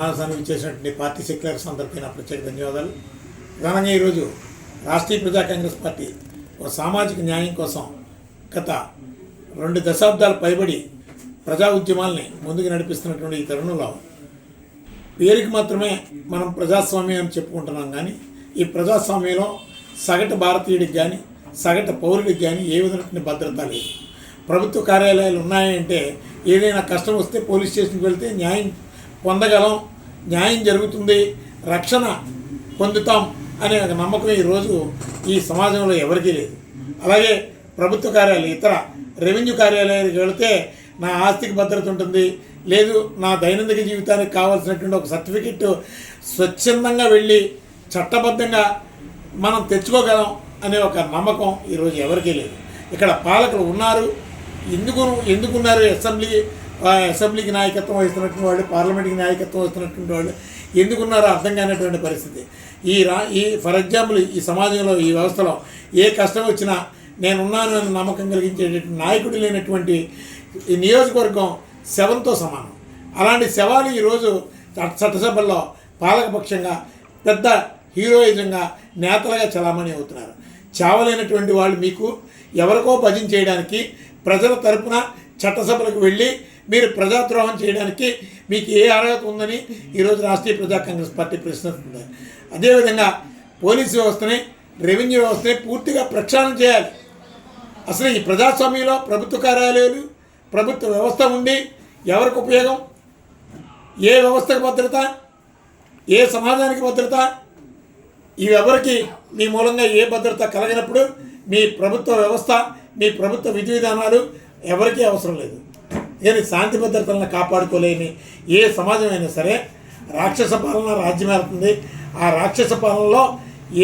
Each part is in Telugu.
సమావేశానికి చేసినటువంటి పార్టీ సెక్యులర్స్ అందరికీ నా ప్రత్యేక ధన్యవాదాలు. ప్రధానంగా ఈరోజు రాష్ట్రీయ ప్రజా కాంగ్రెస్ పార్టీ ఒక సామాజిక న్యాయం కోసం గత రెండు దశాబ్దాలు పైబడి ప్రజా ఉద్యమాల్ని ముందుకు నడిపిస్తున్నటువంటి ఈ తరుణంలో పేరుకి మాత్రమే మనం ప్రజాస్వామ్యం అని చెప్పుకుంటున్నాం కానీ ఈ ప్రజాస్వామ్యంలో సగటు భారతీయుడికి కానీ సగటు పౌరుడికి కానీ ఏ విధమైన భద్రత లేదు. ప్రభుత్వ కార్యాలయాలు ఉన్నాయంటే ఏదైనా కష్టం వస్తే పోలీస్ స్టేషన్కి వెళ్తే న్యాయం పొందగలం. న్యాయం జరుగుతుంది. రక్షణ పొందుతాం అనే ఒక నమ్మకం ఈరోజు ఈ సమాజంలో ఎవరికీ లేదు. అలాగే ప్రభుత్వ కార్యాలయం ఇతర రెవెన్యూ కార్యాలయానికి వెళితే నా ఆస్తికి భద్రత ఉంటుంది. లేదు నా దైనందిక జీవితానికి కావాల్సినటువంటి ఒక సర్టిఫికెట్ స్వచ్ఛందంగా వెళ్ళి చట్టబద్ధంగా మనం తెచ్చుకోగలం అనే ఒక నమ్మకం ఈరోజు ఎవరికీ లేదు. ఇక్కడ పాలకులు ఉన్నారు. ఎందుకు ఎందుకున్నారు అసెంబ్లీ? అసెంబ్లీకి నాయకత్వం వహిస్తున్నటువంటి వాళ్ళు పార్లమెంట్కి నాయకత్వం వహిస్తున్నటువంటి వాళ్ళు ఎందుకున్నారో అర్థం కానటువంటి పరిస్థితి. ఈ రా ఈ ఫర్ ఎగ్జాంపుల్ ఈ సమాజంలో ఈ వ్యవస్థలో ఏ కష్టం వచ్చినా నేనున్నాను అని నమ్మకం కలిగించేటటువంటి నాయకుడు లేనటువంటి ఈ నియోజకవర్గం శవంతో సమానం. అలాంటి శవాలు ఈరోజు చట్టసభల్లో పాలకపక్షంగా పెద్ద హీరోయిజంగా నేతలుగా చలామణి అవుతున్నారు. చావలేనటువంటి వాళ్ళు మీకు ఎవరికో భజన చేయడానికి ప్రజల తరపున చట్టసభలకు వెళ్ళి మీరు ప్రజాద్రోహం చేయడానికి మీకు ఏ అర్హత ఉందని ఈరోజు రాష్ట్రీయ ప్రజా కాంగ్రెస్ పార్టీ ప్రశ్నిస్తుంది. అదేవిధంగా పోలీసు వ్యవస్థని రెవెన్యూ వ్యవస్థని పూర్తిగా ప్రక్షాళన చేయాలి. అసలు ఈ ప్రజాస్వామ్యంలో ప్రభుత్వ కార్యాలయాలు ప్రభుత్వ వ్యవస్థ ఉండి ఎవరికి ఉపయోగం? ఏ వ్యవస్థకు భద్రత? ఏ సమాజానికి భద్రత? ఇవెవరికి మీ మూలంగా ఏ భద్రత కలిగినప్పుడు మీ ప్రభుత్వ వ్యవస్థ మీ ప్రభుత్వ విధి విధానాలు ఎవరికీ అవసరం లేదు. నేను శాంతి భద్రతలను కాపాడుకోలేని ఏ సమాజం అయినా సరే రాక్షస పాలన రాజ్యమేరుతుంది ఆ రాక్షస పాలనలో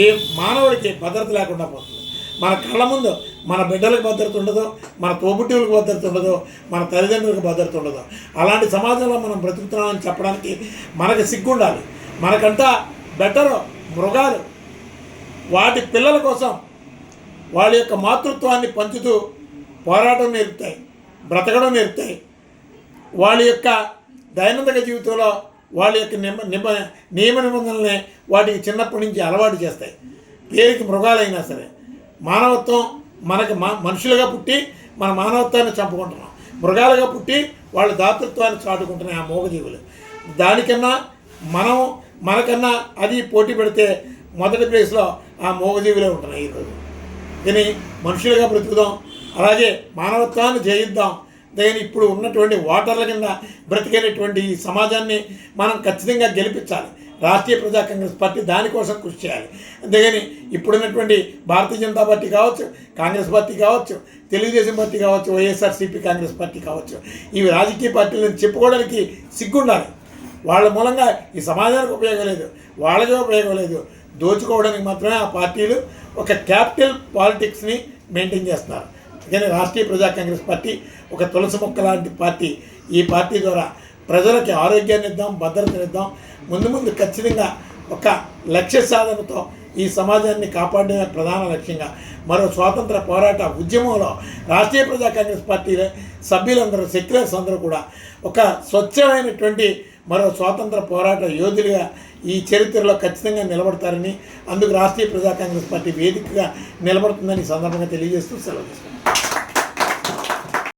ఏ మానవుడికి భద్రత లేకుండా పోతుంది. మన కళ్ళ ముందు మన బిడ్డలకు భద్రత ఉండదు మన తోబుట్టువులకు భద్రత ఉండదు మన తల్లిదండ్రులకు భద్రత ఉండదు. అలాంటి సమాజంలో మనం బ్రతుకుతున్నామని చెప్పడానికి మనకు సిగ్గుండాలి. మనకంతా బెటర్ మృగాలు వాటి పిల్లల కోసం వాళ్ళ యొక్క మాతృత్వాన్ని పంచుతూ పోరాటం నేర్పుతాయి బ్రతకడం నేర్పుతాయి. వాళ్ళ యొక్క దైనందిక జీవితంలో వాళ్ళ యొక్క నిమ నిబ నియమ నిబంధనల్ని వాటికి చిన్నప్పటి నుంచి అలవాటు చేస్తాయి. పేరుకి మృగాలైనా సరే మానవత్వం మనకి మా మనుషులుగా పుట్టి మన మానవత్వాన్ని చంపుకుంటున్నాం. మృగాలుగా పుట్టి వాళ్ళ దాతృత్వాన్ని చాటుకుంటున్నాయి ఆ మూగజీవులు. దానికన్నా మనం మనకన్నా అది పోటీ పెడితే మొదటి ప్లేస్లో ఆ మూగజీవులే ఉంటున్నాయి ఈరోజు. దీని మనుషులుగా బ్రతుకుదాం. అలాగే మానవత్వాన్ని జయిద్దాం. దాని ఇప్పుడు ఉన్నటువంటి ఓటర్ల కింద బ్రతికేటటువంటి ఈ సమాజాన్ని మనం ఖచ్చితంగా గెలిపించాలి. రాష్ట్రీయ ప్రజా కాంగ్రెస్ పార్టీ దానికోసం కృషి చేయాలి. అంతేగాని ఇప్పుడున్నటువంటి భారతీయ జనతా పార్టీ కావచ్చు కాంగ్రెస్ పార్టీ కావచ్చు తెలుగుదేశం పార్టీ కావచ్చు వైఎస్ఆర్సీపీ కాంగ్రెస్ పార్టీ కావచ్చు ఇవి రాజకీయ పార్టీలను చెప్పుకోవడానికి సిగ్గుండాలి. వాళ్ళ మూలంగా ఈ సమాజానికి ఉపయోగం లేదు వాళ్ళకే ఉపయోగం లేదు. దోచుకోవడానికి మాత్రమే ఆ పార్టీలు ఒక క్యాపిటల్ పాలిటిక్స్ని మెయింటైన్ చేస్తున్నారు. కానీ రాష్ట్రీయ ప్రజా కాంగ్రెస్ పార్టీ ఒక తులసి మొక్క లాంటి పార్టీ. ఈ పార్టీ ద్వారా ప్రజలకి ఆరోగ్యాన్ని ఇద్దాం భద్రతనిద్దాం ముందు ముందు ఖచ్చితంగా ఒక లక్ష్య సాధనతో ఈ సమాజాన్ని కాపాడిన ప్రధాన లక్ష్యంగా. మరో స్వాతంత్ర పోరాట ఉద్యమంలో రాష్ట్రీయ ప్రజా కాంగ్రెస్ పార్టీ సభ్యులందరూ సెక్యులర్స్ అందరూ కూడా ఒక స్వచ్ఛమైనటువంటి మరో స్వాతంత్ర పోరాట యోధులుగా ఈ చరిత్రలో ఖచ్చితంగా నిలబడతారని అందుకు రాష్ట్రీయ ప్రజా కాంగ్రెస్ పార్టీ వేదికగా నిలబడుతుందని సందర్భంగా తెలియజేస్తూ సెలవు తీసుకుంటాను